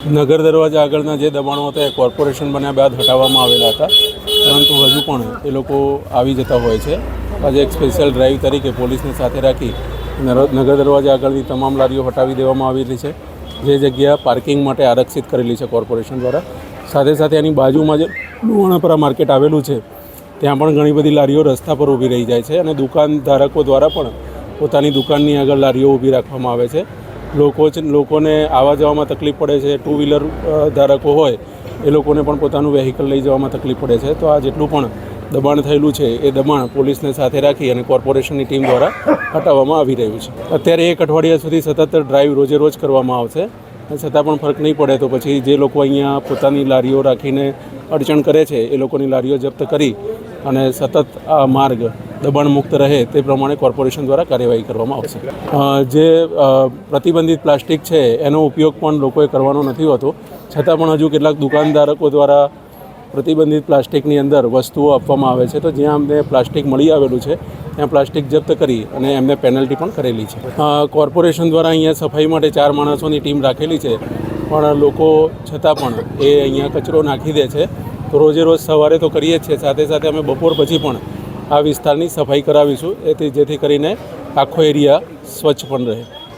નગર દરવાજા આગળના જે દબાણો હતા એ કોર્પોરેશન બન્યા બાદ હટાવવામાં આવેલા હતા. પરંતુ હજુ પણ એ લોકો આવી જતા હોય છે. આજે એક સ્પેશિયલ ડ્રાઈવ તરીકે પોલીસને સાથે રાખી નગર દરવાજા આગળની તમામ લારીઓ હટાવી દેવામાં આવેલી છે. જે જગ્યા પાર્કિંગ માટે આરક્ષિત કરેલી છે કોર્પોરેશન દ્વારા. સાથે સાથે એની બાજુમાં જે લુણાપરા માર્કેટ આવેલું છે, ત્યાં પણ ઘણી બધી લારીઓ રસ્તા પર ઊભી રહી જાય છે અને દુકાન ધારકો દ્વારા પણ પોતાની દુકાનની આગળ લારીઓ ઊભી રાખવામાં આવે છે. લોકો લોકોને આવવા જવામાં તકલીફ પડે છે ટુ વ્હીલર ધારકો હોય, એ લોકોને પણ પોતાનું વેહિકલ લઈ જવામાં તકલીફ પડે છે. તો આ જેટલું પણ દબાણ થયેલું છે, એ દબાણ પોલીસને સાથે રાખી અને કોર્પોરેશનની ટીમ દ્વારા હટાવવામાં આવી રહ્યું છે. અત્યારે એક અઠવાડિયા સુધી સતત ડ્રાઈવ રોજે રોજ કરવામાં આવશે. છતાં પણ ફરક નહીં પડે તો પછી જે લોકો અહીંયા પોતાની લારીઓ રાખીને અડચણ કરે છે, એ લોકોની લારીઓ જપ્ત કરી અને સતત આ માર્ગ દબાણ મુક્ત રહે તે પ્રમાણે કોર્પોરેશન દ્વારા કાર્યવાહી કરવામાં આવશે. જે પ્રતિબંધિત પ્લાસ્ટિક છે, એનો ઉપયોગ પણ લોકોએ કરવાનો નથી હોતો. છતાં પણ હજુ કેટલાક દુકાનધારકો દ્વારા પ્રતિબંધિત પ્લાસ્ટિકની અંદર વસ્તુઓ આપવામાં આવે છે. તો જ્યાં અમને પ્લાસ્ટિક મળી આવેલું છે, ત્યાં પ્લાસ્ટિક જપ્ત કરી અને એમને પેનલ્ટી પણ કરેલી છે. કોર્પોરેશન દ્વારા અહીંયા સફાઈ માટે ચાર માણસોની ટીમ રાખેલી છે, પણ લોકો છતાં પણ એ અહીંયા કચરો નાખી દે છે. તો રોજે રોજ સવારે તો કરીએ જ છીએ, સાથે સાથે અમે બપોર પછી પણ આ વિસ્તારની સફાઈ કરાવીશું એથી જેથી કરીને આખો એરિયા સ્વચ્છ પણ રહે.